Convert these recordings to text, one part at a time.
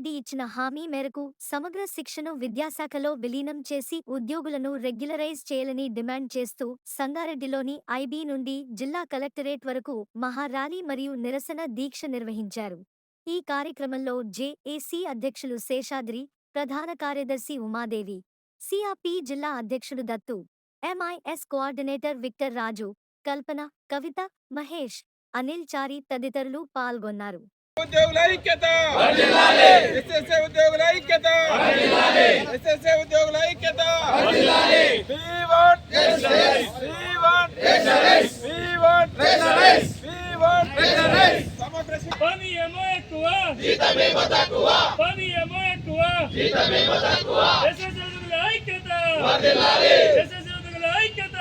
రెడ్డి ఇచ్చిన హామీ మేరకు సమగ్ర శిక్షను విద్యాశాఖలో విలీనం చేసి ఉద్యోగులను రెగ్యులరైజ్ చేయాలని డిమాండ్ చేస్తూ సంగారెడ్డిలోని ఐబీ నుండి జిల్లా కలెక్టరేట్ వరకు మహారాలీ మరియు నిరసన దీక్ష నిర్వహించారు. ఈ కార్యక్రమంలో జేఏసీ అధ్యక్షులు శేషాద్రి ప్రధాన కార్యదర్శి ఉమాదేవి సిఆర్పి జిల్లా అధ్యక్షుడు Dattu M I S coordinator Victor Raju Kalpana Kavitha Mahesh Anil Chari తదితరులు పాల్గొన్నారు. ఉద్యోగుల ఐక్యత ఎస్ఎస్ఏ ఉద్యోగుల ఐక్యత ఎస్ఎస్ఏ ఉద్యోగుల ఐక్యత పని ఏమో ఎక్కువ పని ఏమో ఎక్కువ ఐక్యత ఐక్యత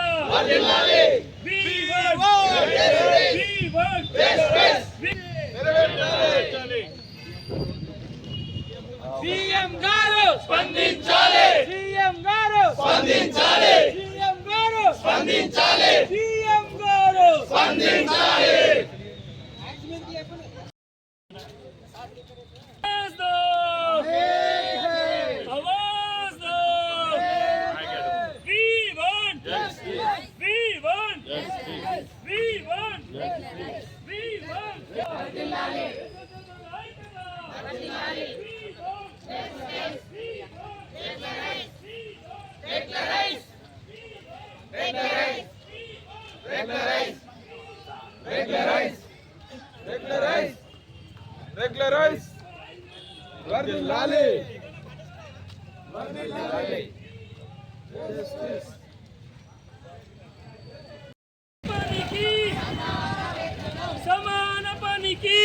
సమాన పనికి.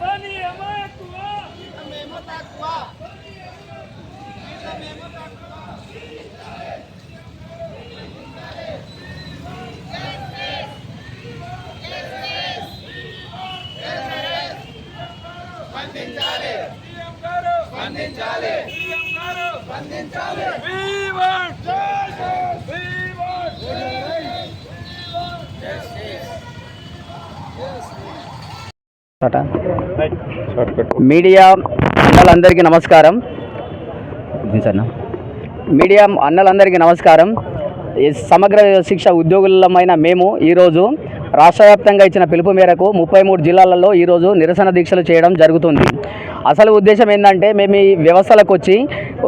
పని ఏమో ఎక్కువ. సీఎం మీడియా అన్నలందరికీ నమస్కారం. మీడియా అన్నలందరికీ నమస్కారం. ఈ సమగ్ర శిక్ష ఉద్యోగులమైన మేము ఈరోజు రాష్ట్ర వ్యాప్తంగా ఇచ్చిన పిలుపు మేరకు ముప్పై మూడు జిల్లాలలో ఈరోజు నిరసన దీక్షలు చేయడం జరుగుతుంది. అసలు ఉద్దేశం ఏంటంటే మేము ఈ వ్యవస్థలకు వచ్చి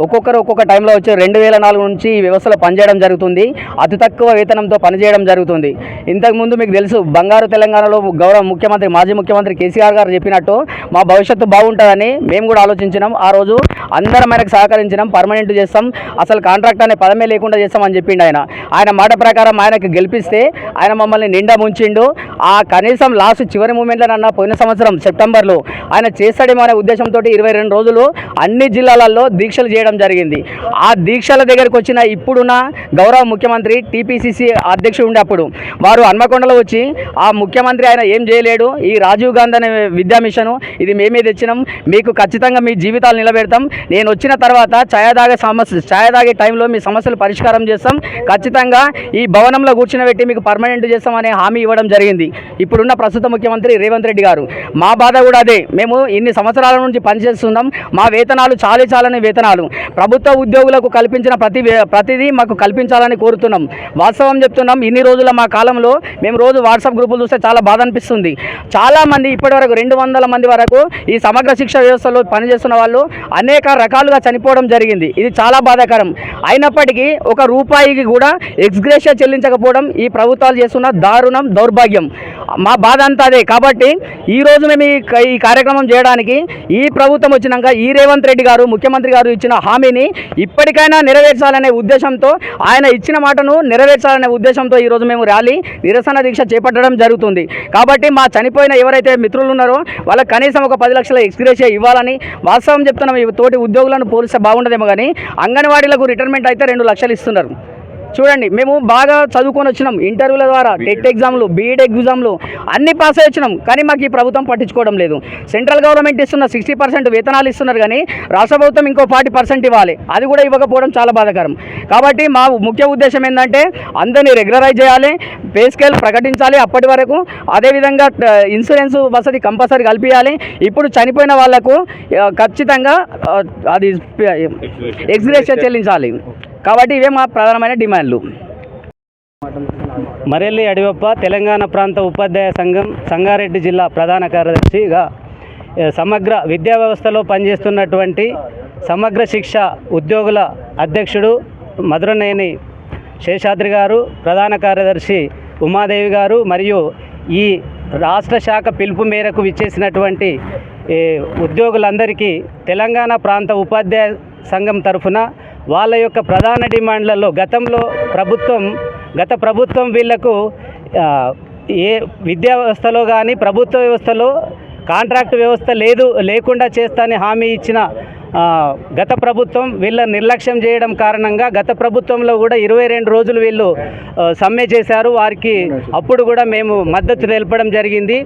ఒక్కొక్కరు ఒక్కొక్క టైంలో వచ్చి రెండు వేల నాలుగు నుంచి ఈ వ్యవస్థలో పనిచేయడం జరుగుతుంది. అతి తక్కువ వేతనంతో పనిచేయడం జరుగుతుంది. ఇంతకుముందు మీకు తెలుసు బంగారు తెలంగాణలో గౌరవ ముఖ్యమంత్రి మాజీ ముఖ్యమంత్రి కేసీఆర్ గారు చెప్పినట్టు మా భవిష్యత్తు బాగుంటుందని మేము కూడా ఆలోచించినాం. ఆ రోజు అందరం ఆయనకు సహకరించినాం పర్మనెంట్ చేస్తాం అసలు కాంట్రాక్ట్ అనే పదమే లేకుండా చేస్తామని చెప్పిండు ఆయన. ఆయన మాట ప్రకారం ఆయనకు గెలిపిస్తే ఆయన మమ్మల్ని నిండా ముంచిండు. ఆ కనీసం లాస్ట్ చివరి మూమెంట్లో మూమెంట్లోనన్నా పోయిన సంవత్సరం సెప్టెంబర్లో ఆయన చేస్తాడేమో అనే ఉద్దేశంతో ఇరవై రెండు రోజులు అన్ని జిల్లాలలో దీక్షలు చేయడం జరిగింది. ఆ దీక్షల దగ్గరికి వచ్చిన ఇప్పుడున్న గౌరవ ముఖ్యమంత్రి టీపీసీసీ అధ్యక్షుడు ఉండే అప్పుడు వారు హన్మకొండలో వచ్చి ఆ ముఖ్యమంత్రి ఆయన ఏం చేయలేడు ఈ రాజీవ్ గాంధీ అనే విద్యా మిషన్ ఇది మేమే తెచ్చినాం మీకు ఖచ్చితంగా మీ జీవితాలు నిలబెడతాం నేను వచ్చిన తర్వాత ఛాయ తాగే సమస్య ఛాయ తాగే టైంలో మీ సమస్యలు పరిష్కారం చేస్తాం ఖచ్చితంగా ఈ భవనంలో కూర్చునబెట్టి మీకు పర్మనెంట్ చేస్తామనే హామీ ఇవ్వడం జరిగింది. ఇప్పుడున్న ప్రస్తుత ముఖ్యమంత్రి రేవంత్ రెడ్డి గారు. మా బాధ కూడా అదే మేము ఇన్ని సంవత్సరాల నుండి నుంచి పనిచేస్తున్నాం మా వేతనాలు చాలీ చాలని వేతనాలు. ప్రభుత్వ ఉద్యోగులకు కల్పించిన ప్రతి వే- ప్రతిదీ మాకు కల్పించాలని కోరుతున్నాం. వాస్తవం చెప్తున్నాం. ఇన్ని రోజుల మా కాలంలో మేము రోజు వాట్సాప్ గ్రూపులు చూస్తే చాలా బాధ అనిపిస్తుంది. చాలామంది ఇప్పటివరకు రెండు వందల మంది వరకు ఈ సమగ్ర శిక్ష వ్యవస్థలో పనిచేస్తున్న వాళ్ళు అనేక రకాలుగా చనిపోవడం జరిగింది. ఇది చాలా బాధాకరం. అయినప్పటికీ ఒక రూపాయికి కూడా ఎక్స్గ్రేషియా చెల్లించకపోవడం ఈ ప్రభుత్వాలు చేస్తున్న దారుణం దౌర్భాగ్యం. మా బాధ అంతా అదే. కాబట్టి ఈ రోజు మేము ఈ కార్యక్రమం చేయడానికి ఈ ప్రభుత్వం వచ్చినాక ఈ రేవంత్ రెడ్డి గారు ముఖ్యమంత్రి గారు ఇచ్చిన హామీని ఇప్పటికైనా నెరవేర్చాలనే ఉద్దేశంతో ఆయన ఇచ్చిన మాటను నెరవేర్చాలనే ఉద్దేశంతో ఈరోజు మేము ర్యాలీ నిరసన దీక్ష చేపట్టడం జరుగుతుంది. కాబట్టి మా చనిపోయిన ఎవరైతే మిత్రులు ఉన్నారో వాళ్ళకి కనీసం ఒక పది లక్షల ఎక్స్గ్రేషియా ఇవ్వాలని వాస్తవం చెప్తున్నాం. తోటి ఉద్యోగులను పోలిస్తే బాగుండదేమో కానీ అంగన్వాడీలకు రిటైర్మెంట్ అయితే రెండు లక్షలు ఇస్తున్నారు. చూడండి మేము బాగా చదువుకొని వచ్చినాం. ఇంటర్వ్యూల ద్వారా టెట్ ఎగ్జామ్లు బీఈడ్ ఎగ్జామ్లు అన్ని పాస్ అయ్యి వచ్చినాం. కానీ మాకు ఈ ప్రభుత్వం పట్టించుకోవడం లేదు. సెంట్రల్ గవర్నమెంట్ ఇస్తున్న సిక్స్టీ పర్సెంట్ వేతనాలు ఇస్తున్నారు కానీ రాష్ట్ర ప్రభుత్వం ఇంకో ఫార్టీ పర్సెంట్ ఇవ్వాలి. అది కూడా ఇవ్వకపోవడం చాలా బాధాకరం. కాబట్టి మా ముఖ్య ఉద్దేశం ఏంటంటే అందరినీ రెగ్యులరైజ్ చేయాలి పే స్కేల్ ప్రకటించాలి అప్పటి వరకు. అదేవిధంగా ఇన్సూరెన్స్ వసతి కంపల్సరీ కల్పించాలి ఇప్పుడు చనిపోయిన వాళ్ళకు ఖచ్చితంగా అది ఎక్స్గ్రేషియా చెల్లించాలి. కాబట్టి ఇవే మా ప్రధానమైన డిమాండ్లు. మరెల్లి అడివప్ప తెలంగాణ ప్రాంత ఉపాధ్యాయ సంఘం సంగారెడ్డి జిల్లా ప్రధాన కార్యదర్శిగా సమగ్ర విద్యా వ్యవస్థలో పనిచేస్తున్నటువంటి సమగ్ర శిక్ష ఉద్యోగుల అధ్యక్షుడు మధురనేని శేషాద్రి గారు ప్రధాన కార్యదర్శి ఉమాదేవి గారు మరియు ఈ రాష్ట్ర శాఖ పిలుపు మేరకు విచ్చేసినటువంటి ఉద్యోగులందరికీ తెలంగాణ ప్రాంత ఉపాధ్యాయ సంఘం తరఫున వాళ్ళ యొక్క ప్రధాన డిమాండ్లలో గతంలో ప్రభుత్వం గత ప్రభుత్వం వీళ్ళకు ఏ విద్యా వ్యవస్థలో కానీ ప్రభుత్వ వ్యవస్థలో కాంట్రాక్ట్ వ్యవస్థ లేదు లేకుండా చేస్తానని హామీ ఇచ్చిన గత ప్రభుత్వం వీళ్ళ నిర్లక్ష్యం చేయడం కారణంగా గత ప్రభుత్వంలో కూడా ఇరవై రెండు రోజులు వీళ్ళు సమ్మె చేశారు. వారికి అప్పుడు కూడా మేము మద్దతు తెలపడం జరిగింది.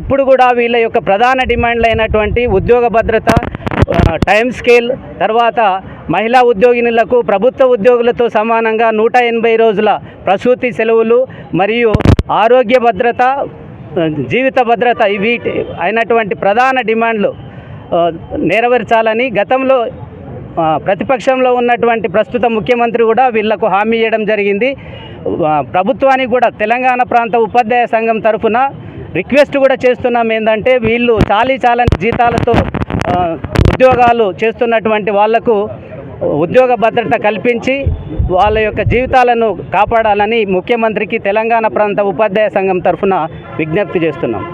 ఇప్పుడు కూడా వీళ్ళ యొక్క ప్రధాన డిమాండ్లు అయినటువంటి ఉద్యోగ భద్రత టైం స్కేల్ తర్వాత మహిళా ఉద్యోగినులకు ప్రభుత్వ ఉద్యోగులతో సమానంగా నూట ఎనభై రోజుల ప్రసూతి సెలవులు మరియు ఆరోగ్య భద్రత జీవిత భద్రత ఇవి అయినటువంటి ప్రధాన డిమాండ్లు నెరవేర్చాలని గతంలో ప్రతిపక్షంలో ఉన్నటువంటి ప్రస్తుత ముఖ్యమంత్రి కూడా వీళ్ళకు హామీ ఇవ్వడం జరిగింది. ప్రభుత్వానికి కూడా తెలంగాణ ప్రాంత ఉపాధ్యాయ సంఘం తరఫున రిక్వెస్ట్ కూడా చేస్తున్నాం ఏంటంటే వీళ్ళు చాలీ చాలని జీతాలతో ఉద్యోగాలు చేస్తున్నటువంటి వాళ్ళకు ఉద్యోగ భద్రత కల్పించి వాళ్ళ యొక్క జీవితాలను కాపాడాలని ముఖ్యమంత్రికి తెలంగాణ ప్రాంత ఉపాధ్యాయ సంఘం తరఫున విజ్ఞప్తి చేస్తున్నాం.